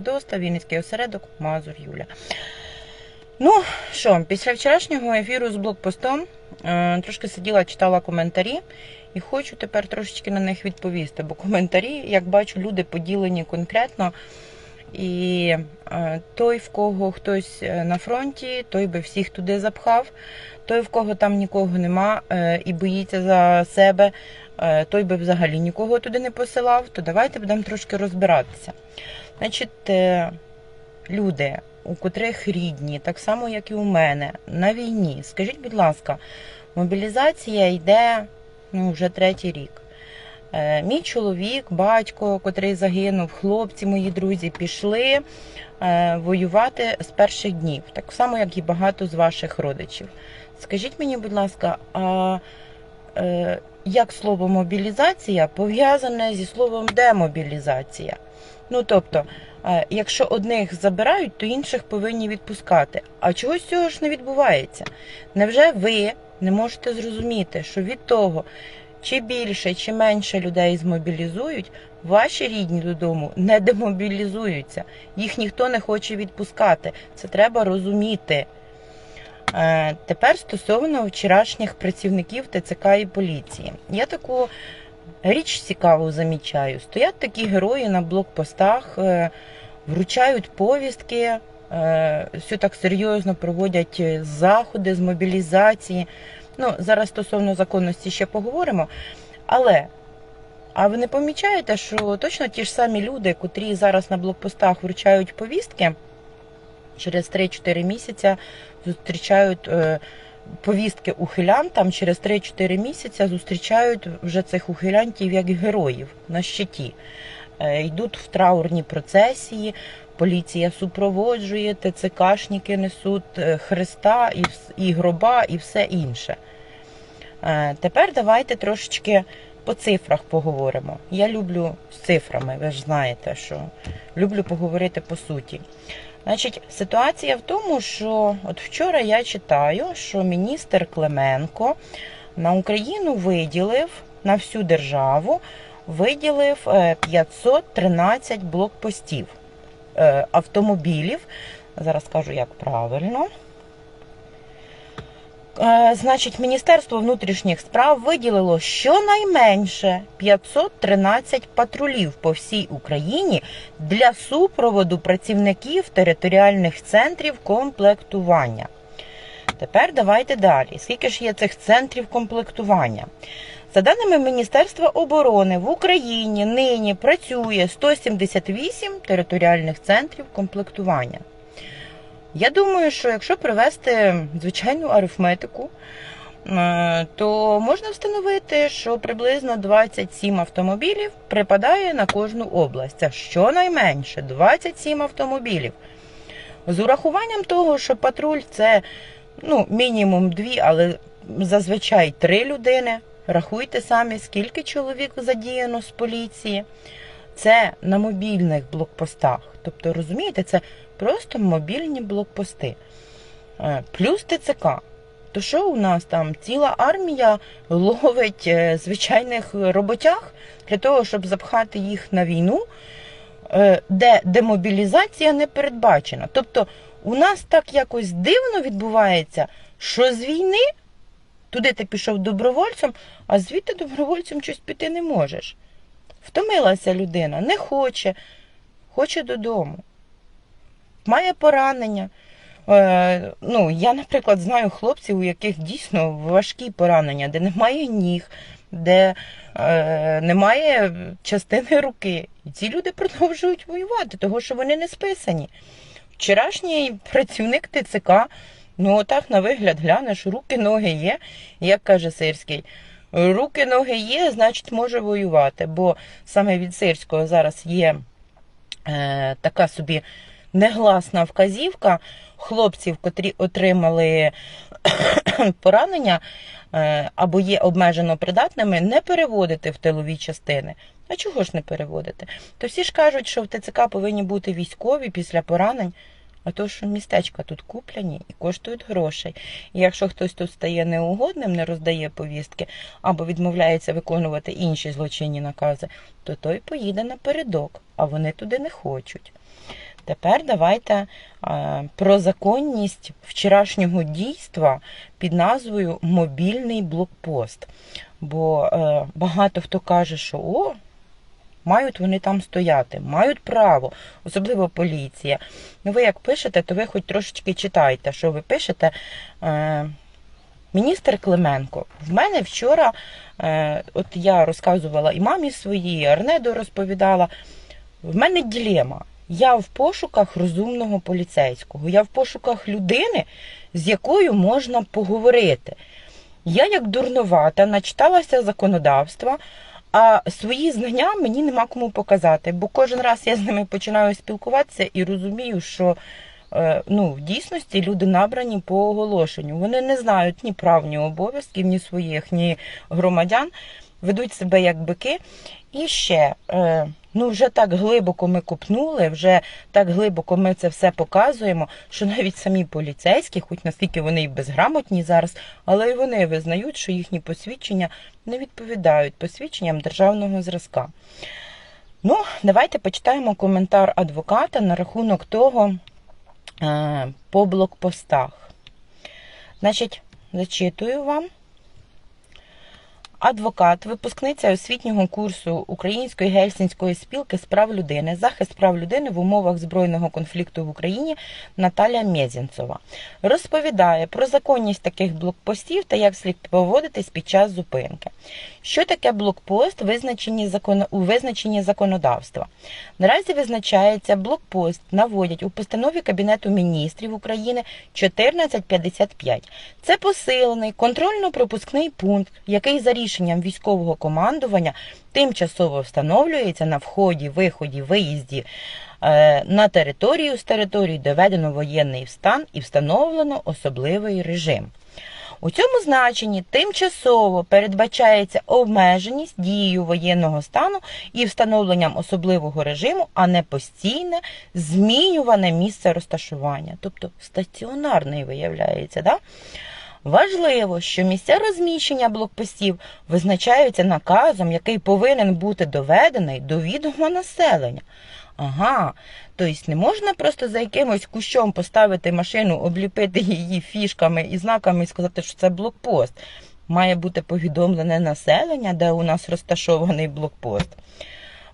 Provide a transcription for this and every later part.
Доста, Вінницький осередок, Мазур Юля. Ну що, після вчорашнього ефіру з блокпостом е, трошки сиділа, читала коментарі і хочу тепер трошечки на них відповісти, бо коментарі, як бачу, люди поділені конкретно. І е, той, в кого хтось е, на фронті, той би всіх туди запхав. Той, в кого там нікого нема і боїться за себе, той би взагалі нікого туди не посилав. То давайте будемо трошки розбиратися. Значить, е, люди, у котрих рідні, так само як і у мене, на війні. Скажіть, будь ласка, мобілізація йде ну, вже третій рік. Е, Мій чоловік, батько, котрий загинув, хлопці, мої друзі, пішли е, воювати з перших днів, так само, як і багато з ваших родичів. Скажіть мені, будь ласка, а як слово мобілізація пов'язане зі словом демобілізація? Ну тобто, е, якщо одних забирають, то інших повинні відпускати. А чогось цього ж не відбувається? Невже ви не можете зрозуміти, що від того, чи більше, чи менше людей змобілізують, ваші рідні додому не демобілізуються. Їх ніхто не хоче відпускати. Це треба розуміти. Е, Тепер стосовно вчорашніх працівників ТЦК і поліції. Я таку річ цікаву замічаю. Стоять такі герої на блокпостах, е, вручають повістки, е, все так серйозно проводять е, заходи з мобілізації. Ну, зараз стосовно законності ще поговоримо. Але а ви не помічаєте, що точно ті ж самі люди, котрі зараз на блокпостах вручають повістки, через 3-4 місяця зустрічають повістки ухилянтам, через 3-4 місяця зустрічають вже цих ухилянтів як героїв на щиті. Е, йдуть в траурні процесії, поліція супроводжує, ТЦКшники несуть е, хреста і, і гроба, і все інше. Е, Тепер давайте трошечки по цифрах поговоримо. Я люблю з цифрами, ви ж знаєте, що люблю поговорити по суті. Значить, ситуація в тому, що от вчора я читаю, що міністр Клименко на Україну виділив на всю державу виділив е, 513 блокпостів е, автомобілів. Зараз кажу, як правильно. Е, Значить, Міністерство внутрішніх справ виділило щонайменше 513 патрулів по всій Україні для супроводу працівників територіальних центрів комплектування. Тепер давайте далі. Скільки ж є цих центрів комплектування? За даними Міністерства оборони, в Україні нині працює 178 територіальних центрів комплектування. Я думаю, що якщо провести звичайну арифметику, е, то можна встановити, що приблизно 27 автомобілів припадає на кожну область. Це щонайменше 27 автомобілів. З урахуванням того, що патруль це ну, мінімум дві, але зазвичай три людини. Рахуйте самі, скільки чоловік задіяно з поліції. Це на мобільних блокпостах. Тобто, розумієте, це просто мобільні блокпости. Е, Плюс ТЦК. То що у нас там ціла армія ловить е, звичайних роботяг для того, щоб запхати їх на війну, е, де демобілізація не передбачена. Тобто у нас так якось дивно відбувається, що з війни туди ти пішов добровольцем, а звідти добровольцем щось піти не можеш. Втомилася людина, не хоче, хоче додому. Має поранення. Е, ну, я, наприклад, знаю хлопців, у яких дійсно важкі поранення, де немає ніг, де е, немає частини руки. І ці люди продовжують воювати, тому що вони не списані. Вчорашній працівник ТЦК, ну отак на вигляд глянеш, руки, ноги є, як каже Сирський. Руки, ноги є, значить може воювати. Бо саме від Сирського зараз є е, така собі негласна вказівка хлопців, котрі отримали поранення е, або є обмежено придатними, не переводити в тилові частини. А чого ж не переводити? То всі ж кажуть, що в ТЦК повинні бути військові після поранень. А то, що містечка тут куплені і коштують грошей. І якщо хтось тут стає неугодним, не роздає повістки або відмовляється виконувати інші злочинні накази, то той поїде напередок, а вони туди не хочуть. Тепер давайте е, про законність вчорашнього дійства під назвою Мобільний блокпост. Бо е, багато хто каже, що о, мають вони там стояти, мають право, особливо поліція. Ну, ви як пишете, то ви хоч трошечки читайте, що ви пишете. Е, Міністр Клименко, в мене вчора, е, от я розказувала і мамі своїй, і Арнеду розповідала. В мене ділема. Я в пошуках розумного поліцейського, я в пошуках людини, з якою можна поговорити. Я, як дурновата, начиталася законодавства, а свої знання мені нема кому показати, бо кожен раз я з ними починаю спілкуватися і розумію, що е, ну, в дійсності люди набрані по оголошенню. Вони не знають ні прав, ні обов'язків, ні своїх, ні громадян, ведуть себе як бики. І ще, е, ну вже так глибоко ми купнули, вже так глибоко ми це все показуємо, що навіть самі поліцейські, хоч наскільки вони і безграмотні зараз, але й вони визнають, що їхні посвідчення не відповідають посвідченням державного зразка. Ну, давайте почитаємо коментар адвоката на рахунок того е, по блокпостах. Значить, зачитую вам. Адвокат, випускниця освітнього курсу Української гельсінської спілки з прав людини, захист прав людини в умовах збройного конфлікту в Україні Наталя Мєзінцова розповідає про законність таких блокпостів та як слід поводитись під час зупинки. Що таке блокпост визначені закон... у визначенні законодавства? Наразі визначається блокпост, наводять у постанові Кабінету міністрів України 1455. Це посилений контрольно-пропускний пункт, який за рішенням військового командування тимчасово встановлюється на вході, виході, виїзді е, на територію з території доведено воєнний стан і встановлено особливий режим. У цьому значенні тимчасово передбачається обмеженість дією воєнного стану і встановленням особливого режиму, а не постійне змінюване місце розташування, тобто стаціонарний виявляється. Да? Важливо, що місця розміщення блокпостів визначаються наказом, який повинен бути доведений до відома населення. Ага, тобто не можна просто за якимось кущом поставити машину, обліпити її фішками і знаками і сказати, що це блокпост. Має бути повідомлене населення, де у нас розташований блокпост.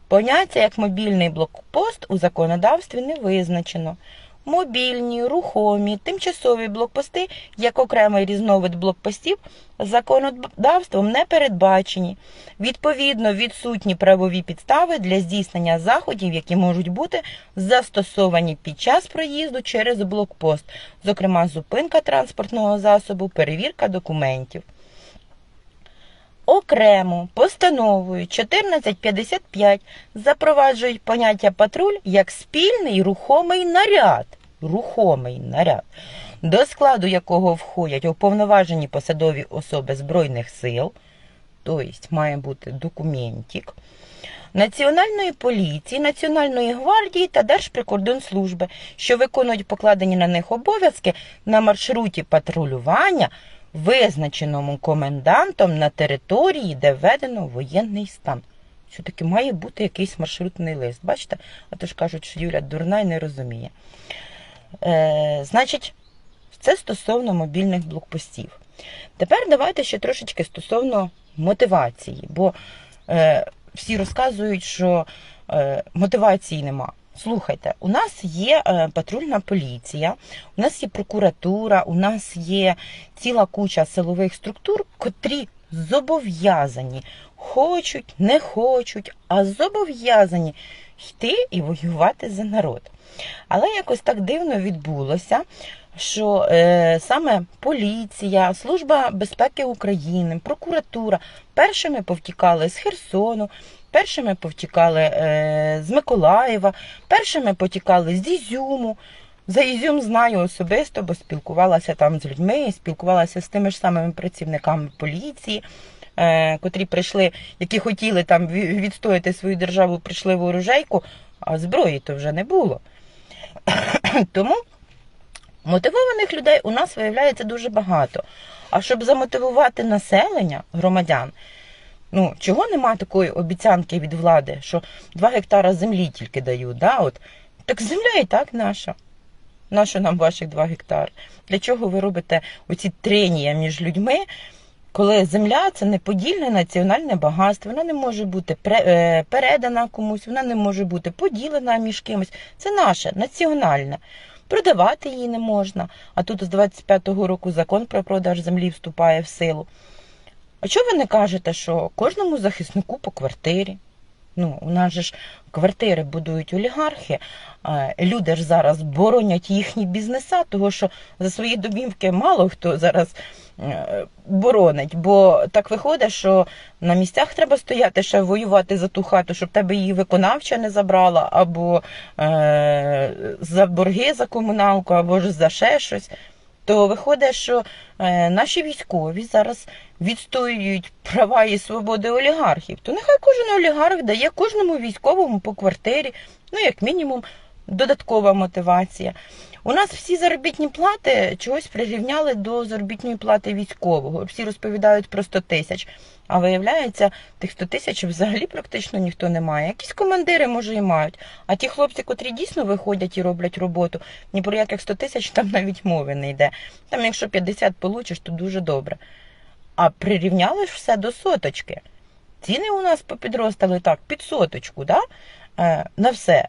Поняття як мобільний блокпост у законодавстві не визначено. Мобільні, рухомі, тимчасові блокпости, як окремий різновид блокпостів, законодавством не передбачені. Відповідно, відсутні правові підстави для здійснення заходів, які можуть бути застосовані під час проїзду через блокпост, зокрема зупинка транспортного засобу, перевірка документів. Окремо постановою 1455 запроваджують поняття патруль як спільний рухомий наряд, рухомий наряд, до складу якого входять уповноважені посадові особи Збройних сил, тобто має бути документик, Національної поліції, Національної гвардії та Держприкордонслужби, що виконують покладені на них обов'язки на маршруті патрулювання визначеному комендантом на території, де введено воєнний стан. Що таки має бути якийсь маршрутний лист. Бачите? Отож кажуть, що Юля дурна і не розуміє. Е, Значить, це стосовно мобільних блокпостів. Тепер давайте ще трошечки стосовно мотивації, бо е, всі розказують, що е, мотивації нема. Слухайте, у нас є е, патрульна поліція, у нас є прокуратура, у нас є ціла куча силових структур, котрі зобов'язані, хочуть, не хочуть, а зобов'язані йти і воювати за народ. Але якось так дивно відбулося, що е, саме поліція, Служба безпеки України, прокуратура першими повтікали з Херсону, першими повтікали е, з Миколаєва, першими потікали з Ізюму. За Ізюм знаю особисто, бо спілкувалася там з людьми, спілкувалася з тими ж самими працівниками поліції, е, котрі прийшли, які хотіли там відстояти свою державу, прийшли в оружейку, а зброї то вже не було. Тому мотивованих людей у нас виявляється дуже багато. А щоб замотивувати населення, громадян, ну чого нема такої обіцянки від влади, що 2 гектара землі тільки дають, да? От Так земля і так наша. Нащо нам ваших 2 гектари? Для чого ви робите оці тренія між людьми, коли земля це неподільне національне багатство, вона не може бути е, передана комусь, вона не може бути поділена між кимось. Це наше, національне. Продавати її не можна. А тут з 25-го року закон про продаж землі вступає в силу. А чого ви не кажете, що кожному захиснику по квартирі? Ну, у нас же ж квартири будують олігархи, а люди ж зараз боронять їхні бізнеса, того що за свої домівки мало хто зараз е, боронить. Бо так виходить, що на місцях треба стояти ще воювати за ту хату, щоб тебе її виконавча не забрала, або е, за борги за комуналку, або ж за ще щось. То виходить, що е, наші військові зараз відстоюють права і свободи олігархів, то нехай кожен олігарх дає кожному військовому по квартирі, ну як мінімум, додаткова мотивація. У нас всі заробітні плати чогось прирівняли до заробітної плати військового. Всі розповідають про 100 тисяч. А виявляється, тих 100 тисяч взагалі практично ніхто не має. Якісь командири, може, і мають. А ті хлопці, котрі дійсно виходять і роблять роботу, ні про яких 100 тисяч там навіть мови не йде. Там, якщо 50 получиш, то дуже добре. А прирівняли ж все до соточки. Ціни у нас попідростали так, під соточку, да? е, на все.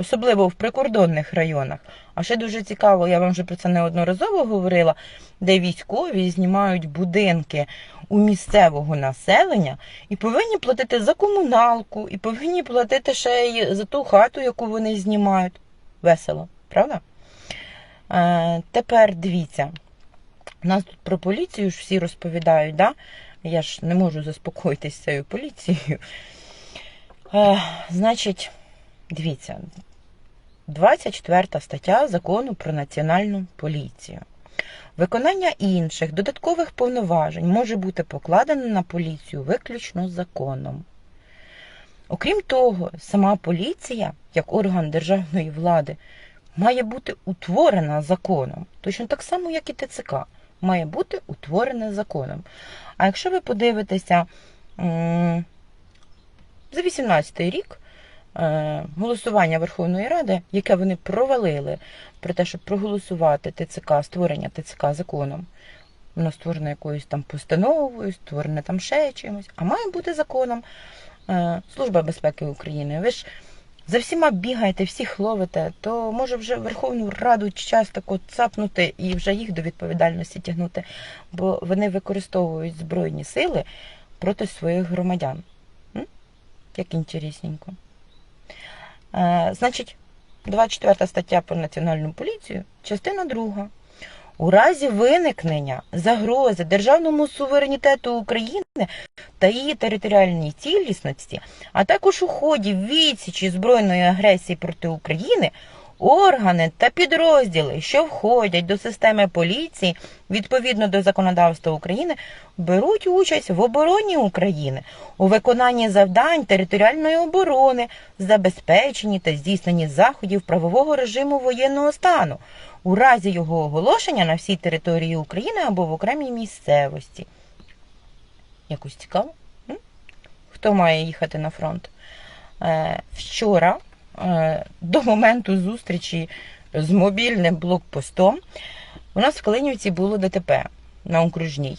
Особливо в прикордонних районах. А ще дуже цікаво, я вам вже про це неодноразово говорила, де військові знімають будинки у місцевого населення і повинні платити за комуналку, і повинні платити ще й за ту хату, яку вони знімають. Весело, правда? Е, тепер дивіться. У нас тут про поліцію ж всі розповідають, да? Я ж не можу заспокоїтися цією поліцією. Е, значить, дивіться, 24 стаття закону про національну поліцію. Виконання інших додаткових повноважень може бути покладено на поліцію виключно законом. Окрім того, сама поліція, як орган державної влади, має бути утворена законом, точно так само, як і ТЦК, має бути утворена законом. А якщо ви подивитеся за 18 рік голосування Верховної Ради, яке вони провалили про те, щоб проголосувати ТЦК, створення ТЦК законом, воно створено якоюсь там постановою, створене там ще чимось, а має бути законом е, Служба безпеки України. Ви ж за всіма бігаєте, всіх ловите, то може вже Верховну Раду час тако цапнути і вже їх до відповідальності тягнути, бо вони використовують збройні сили проти своїх громадян. Як інтересненько. Е, значить, 24 стаття про національну поліцію, частина 2. У разі виникнення загрози державному суверенітету України та її територіальній цілісності, а також у ході відсічі збройної агресії проти України, органи та підрозділи, що входять до системи поліції відповідно до законодавства України, беруть участь в обороні України у виконанні завдань територіальної оборони, забезпеченні та здійсненні заходів правового режиму воєнного стану у разі його оголошення на всій території України або в окремій місцевості. Якось цікаво? Хто має їхати на фронт? Е, вчора, до моменту зустрічі з мобільним блокпостом, у нас в Калинівці було ДТП на окружній.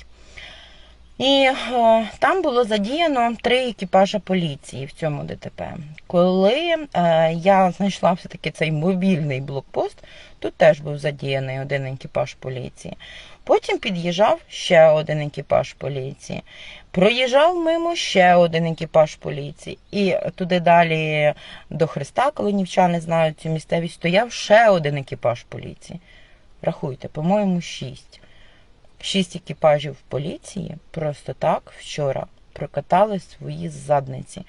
І е, там було задіяно три екіпажа поліції в цьому ДТП. Коли е, я знайшла все-таки цей мобільний блокпост, тут теж був задіяний один екіпаж поліції. Потім під'їжджав ще один екіпаж поліції. Проїжджав мимо ще один екіпаж поліції. І туди далі до Христа, коли нівчани знають цю місцевість, стояв ще один екіпаж поліції. Рахуйте, по-моєму, шість. Шість екіпажів поліції просто так вчора прокатали свої задниці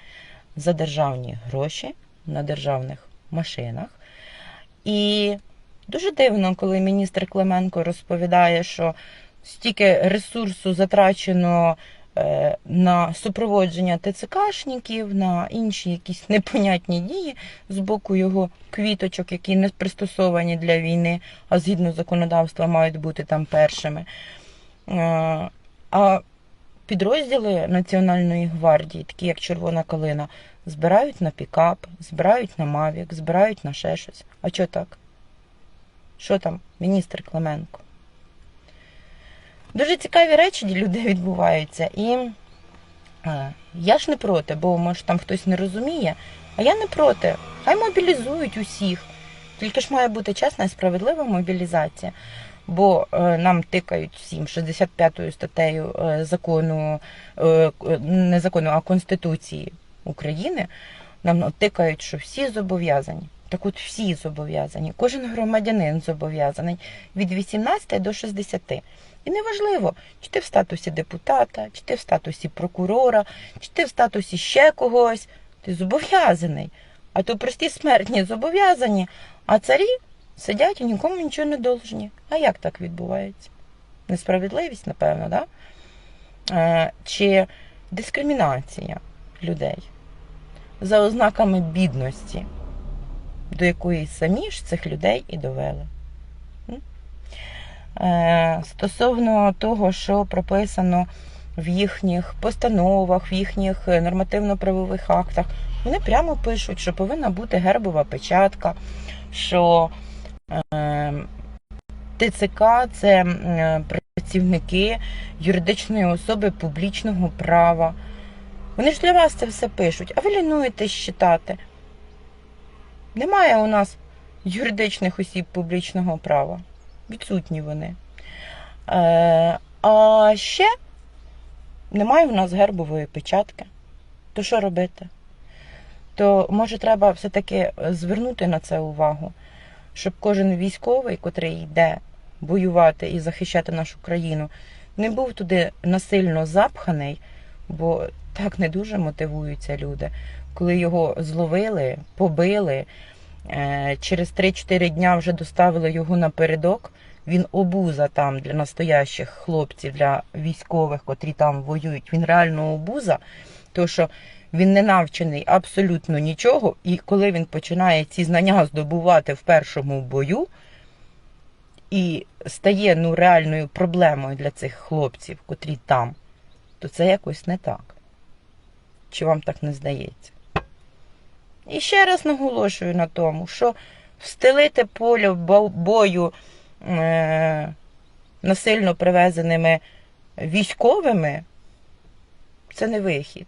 за державні гроші на державних машинах. І дуже дивно, коли міністр Клименко розповідає, що стільки ресурсу затрачено е, на супроводження ТЦКшників, на інші якісь непонятні дії з боку його квіточок, які не пристосовані для війни, а згідно законодавства мають бути там першими. Е, А підрозділи Національної гвардії, такі як Червона Калина, збирають на пікап, збирають на Мавік, збирають на ще щось. А чого так? Що там, міністр Клименко? Дуже цікаві речі людей відбуваються. І е, я ж не проти, бо може там хтось не розуміє, а я не проти. Хай мобілізують усіх. Тільки ж має бути чесна і справедлива мобілізація. Бо е, нам тикають всім 65 статтею е, закону, не закону, а Конституції України. Нам тикають, що всі зобов'язані. Так от всі зобов'язані. Кожен громадянин зобов'язаний від 18 до 60. І неважливо, чи ти в статусі депутата, чи ти в статусі прокурора, чи ти в статусі ще когось. Ти зобов'язаний. А то прості смертні зобов'язані, а царі сидять і нікому нічого не должні. А як так відбувається? Несправедливість, напевно, да? Е, чи дискримінація людей за ознаками бідності, до якої самі ж цих людей і довели. Е, Стосовно того, що прописано в їхніх постановах, в їхніх е, нормативно-правових актах, вони прямо пишуть, що повинна бути гербова печатка, що е, ТЦК це е, працівники юридичної особи публічного права. Вони ж для вас це все пишуть, а ви лінуєтесь читати. Немає у нас юридичних осіб публічного права. Відсутні вони. Е, а ще немає у нас гербової печатки. То що робити? То може треба все-таки звернути на це увагу, щоб кожен військовий, котрий йде воювати і захищати нашу країну, не був туди насильно запханий, бо так не дуже мотивуються люди. Коли його зловили, побили, е, через 3-4 дня вже доставили його напередок. Він обуза там для настоящих хлопців, для військових, котрі там воюють. Він реально обуза, тому що він не навчений абсолютно нічого. І коли він починає ці знання здобувати в першому бою і стає ну, реальною проблемою для цих хлопців, котрі там, то це якось не так. Чи вам так не здається? І ще раз наголошую на тому, що встелити поле бою е- насильно привезеними військовими це не вихід.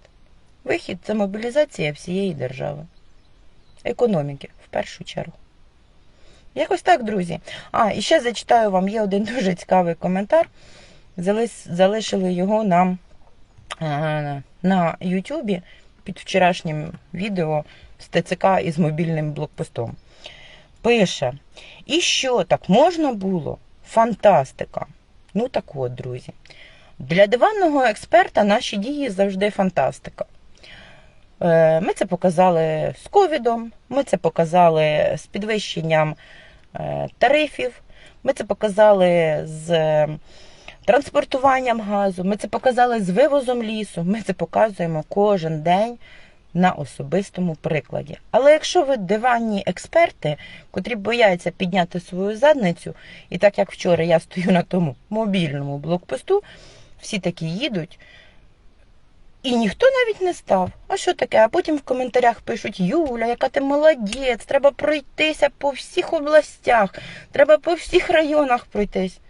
Вихід це мобілізація всієї держави, економіки в першу чергу. Якось так, друзі. А, і ще зачитаю вам є один дуже цікавий коментар. Залишили його нам е, на Ютубі під вчорашнім відео з ТЦК із мобільним блокпостом. Пише: І що так можна було? Фантастика. Ну так от, друзі. Для диванного експерта наші дії завжди фантастика. Е, Ми це показали з ковідом, ми це показали з підвищенням е, тарифів, ми це показали з транспортуванням газу, ми це показали з вивозом лісу, ми це показуємо кожен день на особистому прикладі. Але якщо ви диванні експерти, котрі бояться підняти свою задницю, і так як вчора я стою на тому мобільному блокпосту, всі такі їдуть. І ніхто навіть не став. А що таке? А потім в коментарях пишуть: Юля, яка ти молодець, треба пройтися по всіх областях, треба по всіх районах пройтись.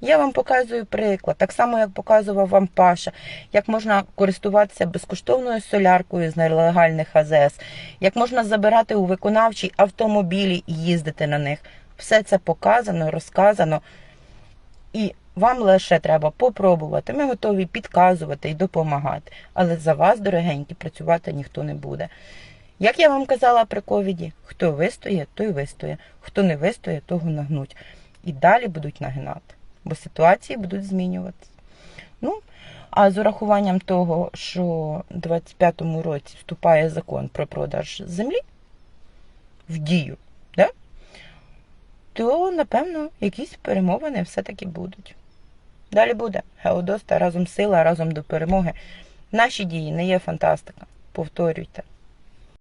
Я вам показую приклад, так само, як показував вам Паша, як можна користуватися безкоштовною соляркою з нелегальних АЗС, як можна забирати у виконавчі автомобілі і їздити на них. Все це показано, розказано. І вам лише треба попробувати. Ми готові підказувати і допомагати. Але за вас, дорогенькі, працювати ніхто не буде. Як я вам казала при ковіді, хто вистоє, той вистоє. Хто не вистоє, того нагнуть. І далі будуть нагинати, бо ситуації будуть змінюватися. Ну, а з урахуванням того, що у 25-му році вступає закон про продаж землі в дію, да? то, напевно, якісь перемовини все-таки будуть. Далі буде Геодоста разом сила, разом до перемоги. Наші дії не є фантастика. Повторюйте.